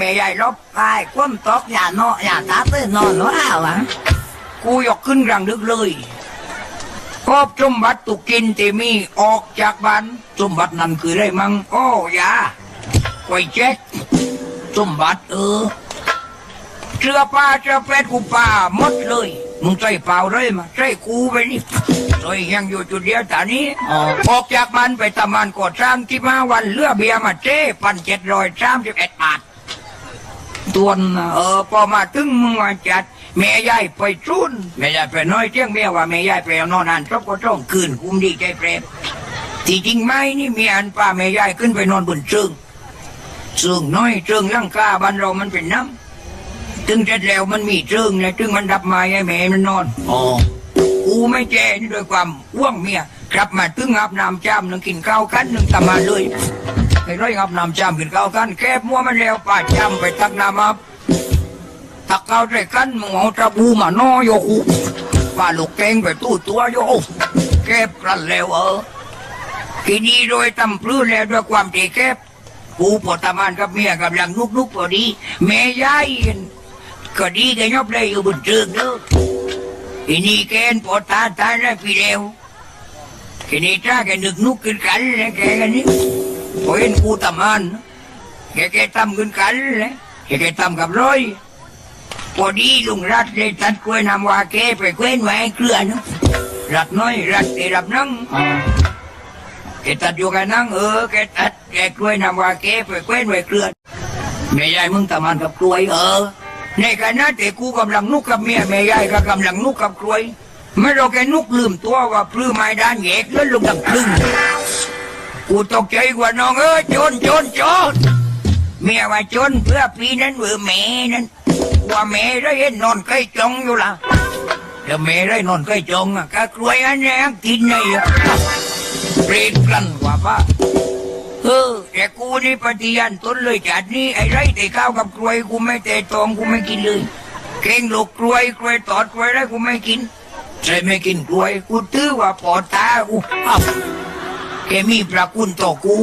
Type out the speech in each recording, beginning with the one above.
แม่ใหญ่ลบไปคว่ำตอกอย่าเนาะอย่าตาเต้นนอนเนาะอ้าวะกูยกขึ้นกลางดึกเลยครอบสมบัติตุกินเตมีออกจากบ้านสมบัตินั่นคืออะไรมังโอ้ยาไว้แจ็คสมบัติเออเสื้อผ้าเสื้อเป็ดกูป่าหมดเลย มึงใส่เปล่าเลยมาใส่กูไปนี่ใส่ยังอยู่จุดเดียวแต่นี้ออกจากมันไปตะมันกดสร้างที่มาวันเลือเบียมาเจ้พันเจ็ดร้อยสามสิบเอ็ดบาท ตัวนเออพอมาถึงมึงมาจัดแม่ยายไปชุนแม่ยายไปน้อยเที่ยงเมียว่าแม่ยายไปเอานอนนานครบก็ต้องคืนคุ้มดีใจเปรมที่จริงไหมนี่เมียอันป้าแม่ยายขึ้นไปนอนบนเชิงเชิงน้อยเชิงลังกาบ้านเรามันเป็นน้ำถึงเสร็จแล้วมันมีเชิงนะถึงมันดับมาให้แม่มันนอนอ๋อกูไม่แจ้นี่ด้วยความว่วงเมียกลับมาถึงอาบน้ำจามหนึ่งกินข้าวกันหนึ่งตามมาเลย ไอ้ร้อยอาบน้ำจามกินข้ากันแคบมัวมันแล้วป้าจำไปตักน้ำอับตักข้าวใส่กันมึงเอาตะบูมาน้อโยกูป้าลูกแกงไปตู้ตัวโยแคบกันแล้วเออทีนี้โดยตำพลื้นแล้วด้วยความที่แคบกูปวดตามานกับเมียกับหลังนุกๆพอดีแม่ยายก็ดีแกยอบเลยอยู่บนเชิงเด้อทีนี้แกนปวดตาตายแล้วพี่เร็วทีนี้ถ้าแกนึกนุกขึ้นกันเลยแกกันนี่ เห็นกูตามานแกแกทำขึ้นกันเลยแกแกทำกับร้อยพอดีลุงรัดเลยตัดกล้วยนำวาแกไปเว้นไว้เกลือนะรัดน้อยรัดเตรับนั่งแกตัดอยู่กันนั่งเออแกตัดแกกล้วยนำวาแกไปเว้นไว้เกลือนแม่ยายมึงตะมันกับกล้วยเออในขณะที่กูกำลังนุกกับเมียแม่ยายก็กำลังนุกกับกล้วยไม่เราแกนุกลืมตัวว่าพลื้ไม้ด้านแยกแล้วลงดังครึ่ง กูตกใจกว่าน้องเออโจนจนจนเมียว่าจนเพื่อปีนั้นเบื่อแม่นั้นว่าแม่ได้เห็นนอนใกล้จงอยู่ละแล้วแม่ได้นอนใกล้จงอะก็กล้วยอันนี้กินไงอะเปรตกลั่นกว่าป้าเออแต่กูนี่ปฏิญาณตนเลยจัดนี้ไอ้ไรแต่ข้าวกับกล้วยกูไม่แต่ตองกูไม่กินเลยเก่งลูกกล้วยกล้วยตอดกล้วยไรกูไม่กินใช่ไม่กินกล้วยกูตื้อว่าปอดตากูอ้าว แกมีประคุณต่อกู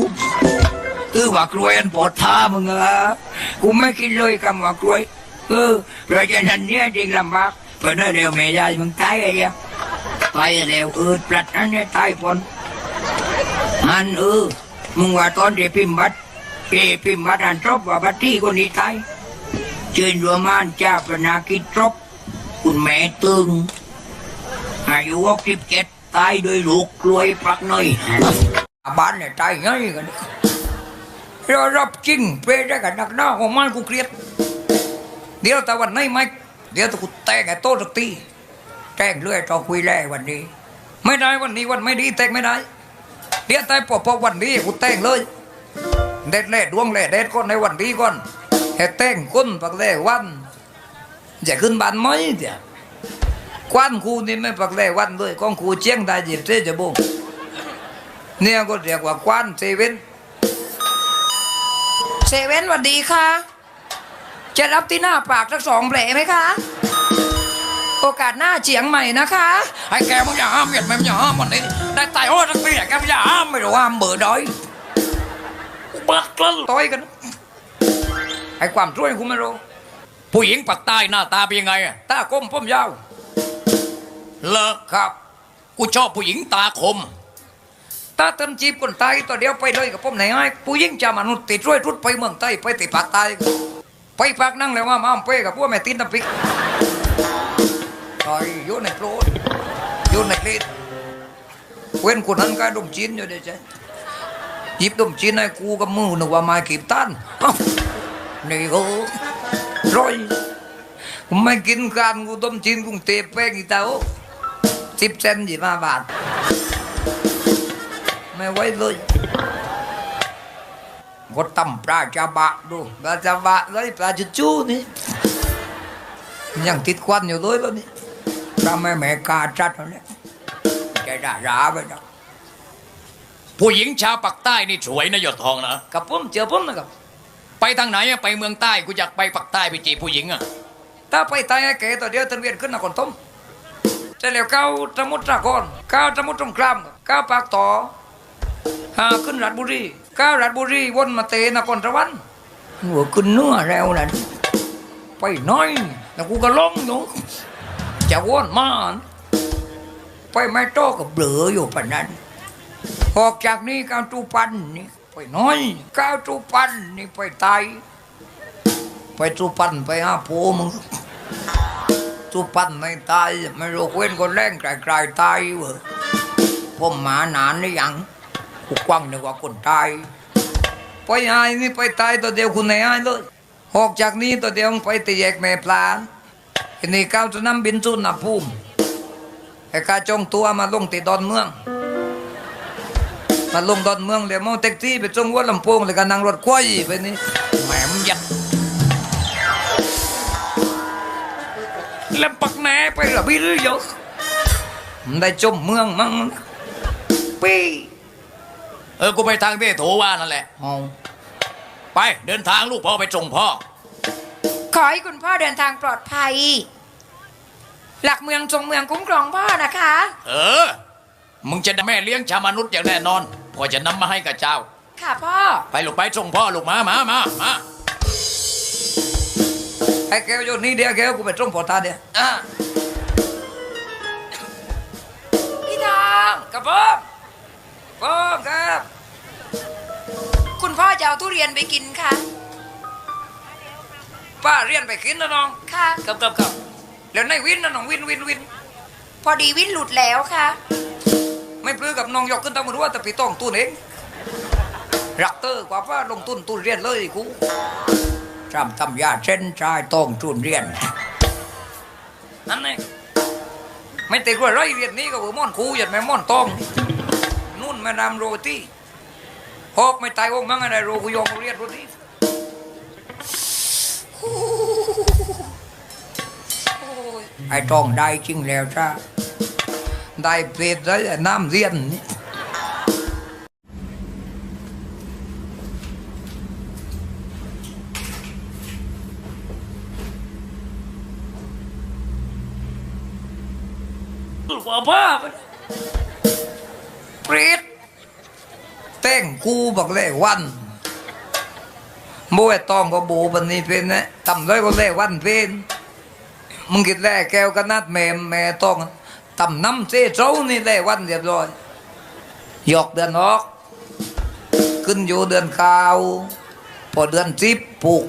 ตือว่ากล้วยอันปอดตามึงเหรอกูไม่กินเลยคำว่ากล้วยเออเพราะฉะนั้นเนี่ยจริงลำบากเพราะนั่นเดียวแม่ยายมึงตายไอ้เดียวตายเดียวเออปลัดนั่นเนี่ยตายพนอันเออมึงว่าตอนเด็พิมพ์บัตรเอพิมพ์บัตรอันจบว่าบัตรที่คนนี้ตายเชิญรวมานเจ้าปนากิจจบคุณแม่ตึงอายุหกสิบเจ็ดตายโดยลูกกล้วยปักหน่อย บ้านเนี่ยตายง่ายกันเรารับจริงเปได้กันนักหน้าของมันกูเครียดเดี๋ยวแต่วันไหนี้ไม่เดี๋ยวตะกูแตกไอ้โต๊ะสักทีแจ้งเรื่อยต่อคุยแล่วันนี้ ไม่ได้วันนี้วันไม่ดีแตกไม่ได้ เดี๋ยวแต่พอพอวันนี้กูแต่งเลยเด็ดเล่ดวงเล่เด็ดก่อนในวันนี้ก่อนให้แต่งก้นปักเล่วันจะขึ้นบ้านไหมเดี๋ยวควันครูนี่ไม่ปักเล่วันเลยของครูเชียงได้หยิบเส้จะบง เนี่ยก็เรียกว่าควันเซเว่นเซเว่นสวัสดีค่ะ จะรับที่หน้าปากสักสองแผลไหมคะ โอกาสหน้าเฉียงใหม่นะคะ ไอ้แกมึงอย่าห้ามเหยียดมึงอย่าห้ามวันนี้ได้ตายโอ้ทั้งปีแกมึงอย่าห้ามไม่รู้ห้ามเบื่อดอยเบิดกลั้นต่อยกัน ไอ้ความช่วยกูไม่รู้ ผู้หญิงปากใต้หน้าตาเป็นยังไงอะตาคมผมยาวเลอะครับ กูชอบผู้หญิงตาคม ตาติมจีบคนตายตัวเดียวไปเลยกับผมไหนไอ้ผู้ยิ่งจะมนุษย์ติดร้อยทุดไปเมืองใต้ไปติดปากใต้ไปปากนั่งแล้วว่ามาเป้กับพวกแม่ตีนตะปิกต่อยโยนในโปรดโยนในคลิปเว้นคนนั้นก็ดมจีนอยู่เดี๋ยวใจหยิบดมจีนให้กูกับมือหนึกว่าม้กีบตันนี่ก็ร้อยผมไม่กินกันกูต้มจีนกรุงเทพแป้งอีเต้าสิบเซนยี่ห้าบาท ไม่ไหวเลยกดตำปลาจาบะดูปลาจาบะเลยปลาจุจูนี่ยังติดควันอยู่เลยแล้วนี่ถ้าแม่แม่กาจัดแล้วเนี่ยจะด่าด่าไปนะผู้หญิงชาวปากใต้นี่สวยนะหยดทองนะกับผมเจอผมนะครับ ไปทางไหนอะไปเมืองใต้กูอยากไปปากใต้ไปจีบผู้หญิงอะถ้าไปตายไอ้แก่ตัวเดียวตันเวียนขึ้นนครธมจะเหลียวก้าวสมุทรสาครก้าวสมุทรสงครามก้าวปากต่อหา ขึ้นราชบุรีก้าวราชบุรีวนมาเตนครสวรรค์หัวขึ้นเนื้อแล้วนะไปน้อยแล้วกูก็ล้มอยู่จะวนมาไปไม่โตกับเบลออยู่ปานนั้นออกจากนี้ก้าวจูปันนี่ไปน้อยก้าวจูปันนี่ไปตายไปจูปันไปหาโพมึงจูปันไม่ตายไม่รู้เว้นคนแรงไกลๆตายเว้ยผมหมาหนานนี่ยัง กูกว้างนึกว่าคนตายไปหายนี่ไปตายตัวเดียวคุณไหนหายเลยออกจากนี้ตัวเดียวไปตีแยกแม่ปลาทีนี้ก้าวจะนำบินสุนภูมิไอ้กาจงตัวมาลงติดอนเมือง มาลงดอนเมืองเดี๋ยมอแท็กซี่ไปจงวัดลำโพงเลยก็นั่งรถควายไปนี่แหมมยัดแล้วปักแหนไปหรือพี่หรือยังมันได้จมเมืองมั้งปี เออ กูไปทางที่โถว่านั่นแหละ เอาไปเดินทางลูกพ่อไปส่งพ่อ ขอให้คุณพ่อเดินทางปลอดภัย หลักเมืองจงเมืองคุ้มครองพ่อนะคะ เออ มึงจะได้แม่เลี้ยงชาวมนุษย์อย่างแน่นอนพ่อจะนำมาให้กับเจ้า ค่ะพ่อ ไปลูกไปส่งพ่อลูกมามามามาไอ้แก้วอยู่นี่เดียวแก้วกูไปจงพอตาเดียวอะพี่ทองกับผม ผมครับ คุณพ่อจะเอาทุเรียนไปกินค่ะ ป้าเรียนไปกินนะน้องค่ะกับกับกับแล้วในวินนะน้องวินวินวิน พอดีวินหลุดแล้วค่ะ ไม่ปลื้อกับน้องยกขึ้นตามมือว่าแต่พี่ต้องตุนเองรักเตอร์กว่าป้าลงทุนตุนเรียนเลยกูจำทำยาเช่นชายต้องทุนเรียนนั่นเองไม่ติดว่าไรเรียนนี้ก็ว่าม่อนครูหยัดแม่ม่อนตอง นู่นแม่นำโรตีหอกไม่ตายองมั้งอะไรโรกุยองเรียนโรตีไอ้ตองได้จริงแล้วจ้าได้เปรตได้น้ำเรียนนี่ว่าบ้าไปเปรตแต่งกูบอกเลยวันโมไอ้ตองก็โบปันนี้เป็นนะทำเลยก็เลยวันเป็นมึงคิดแล่แก้วกระนัดแม่แม่ต้องต่ำน้ำเสีเจ้านี่แล่วันเรียบร้อยหยอกเดือนออก ขึ้นอยู่เดือนเก้าพอเดือนสิบปลูก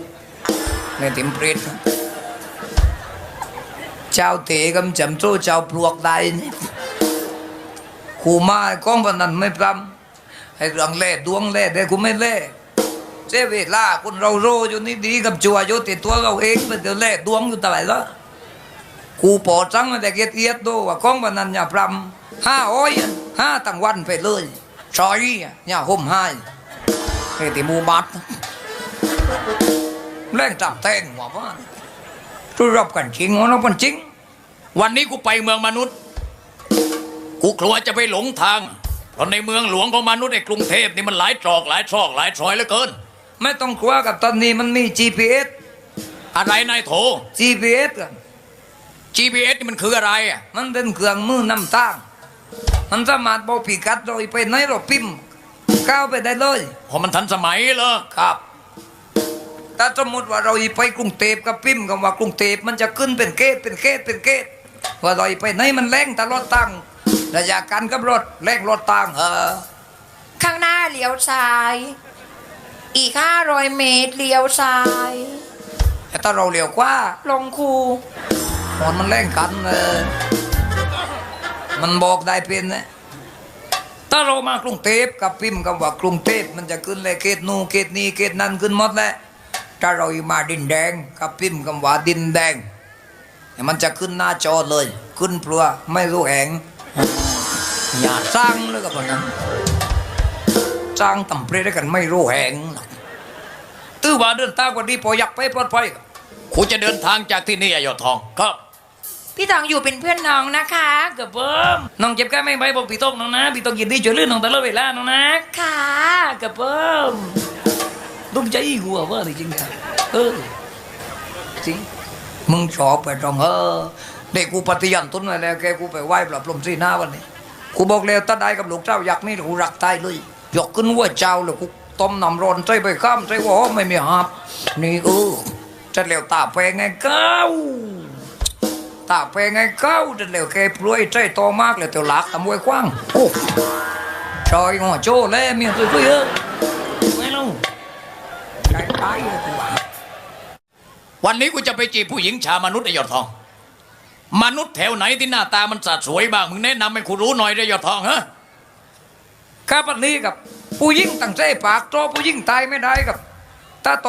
ในติมปรตเจ้าเตะกำจำโจ้เจ้าปลวกได้ขู่มาก้องพนันไม่พรำ ให้เรื่องเล่ดวงเล่ได้กูไม่เล่เจ้เวลาคนเราโรอยู่นี่ดีกับจัวอยู่ติดตัวเราเองมันจะเล่ดวงอยู่ตลอดแล้วกูปอจังแต่เกียรติเอียดดูว่าของบันนันอย่าพรำห้าอ้อยห้าตั้งวันไปเลยชอยอย่าห่มให้เฮ้ยติมูบัดแรงจับแตงหัวว่าทุรับกันจริงวะนะกันจริง วันนี้กูไปเมืองมนุษย์ กูกลัวจะไปหลงทาง เพราะในเมืองหลวงของมนุษย์ในกรุงเทพนี่มันหลายตรอกหลายซอกหลายซอยเหลือเกิน ไม่ต้องกลัวกับตอนนี้มันมี GPS อะไรนายโถ GPS กัน GPS นี่มันคืออะไรอะมันเป็นเครื่องมือนำทาง มันสามารถบอกพิกัดเราไปไหนเราพิมพ์ก้าวไปได้เลยเพราะมันทันสมัยเหรอครับ ถ้าสมมติว่าเราไปกรุงเทพกับพิมพ์คำว่ากรุงเทพมันจะขึ้นเป็นเกตเป็นเกตเป็นเกตว่าเราไปไหนมันแรงตลอดตัง ระยะการกับรถแรงรถตังเออ ข้างหน้าเลี้ยวซ้าย อีกห้าร้อยเมตรเลี้ยวซ้ายแต่ถ้าเราเร็วกว่าลงคูหมดมันแรงกันเออมันบอกได้เป็นนะถ้าเรามากรุงเทพกับพิมพ์คำว่ากรุงเทพมันจะขึ้นเลยเกตนู่นเกตนี้เกตนั้นขึ้นหมดแหละถ้าเรามาดินแดงกับพิมพ์คำว่าดินแดงมันจะขึ้นหน้าจอเลย ขึ้นเปลือไม่รู้แหง อย่าสร้างเลยกับพวกนั้นสร้างตำเปรตกันไม่รู้แหงตื้อว่าเดินตางกว่านี้พออยากไปปลอดภัยกูจะเดินทางจากที่นี่อะยอดทองครับพี่ทองอยู่เป็นเพื่อนน้องนะคะกับผมน้องเจ็บแค่ไม่ใบบอกพี่ต้องน้องนะพี่ต้องยินดีช่วยเหลือน้องตลอดเวลาน้องนะค่ะกับผมต้องใจหัวว่าจริงๆค่ะเออจริงมึงชอบไปตรงเออเด็กกูปฏิญาณตนไว้แล้วแกกูไปไหว้ปรับลมสีหน้าวันนี้ กูบอกแล้วถ้าได้กับลูกเจ้าอยากนี่กูรักตายเลยยกขึ้นว่าเจ้าแล้วกูต้มน้ำร้อนใจไปข้ามใจว่าไม่มีหับนี่เออจะเหลวตาแพงไงเก้าตาแพงไงเก้าจะเหลวแกปลุยใจโตมากเลยเตียวหลักตะมวยกว้างโอ้ชอยงอโจ้แล่เมียตัวเยอะไม่รู้ใจตายเลยตัววันนี้กูจะไปจีบผู้หญิงชามนุษย์ไอ้ยอดทอง มนุษย์แถวไหนที่หน้าตามันสะสวยบ้าง มึงแนะนำให้กูรู้หน่อยได้ยอดทองฮะครับอันนี้กับผู้ยิ่งตั้งใจปากโตผู้ยิ่งตายไม่ได้กับตาโต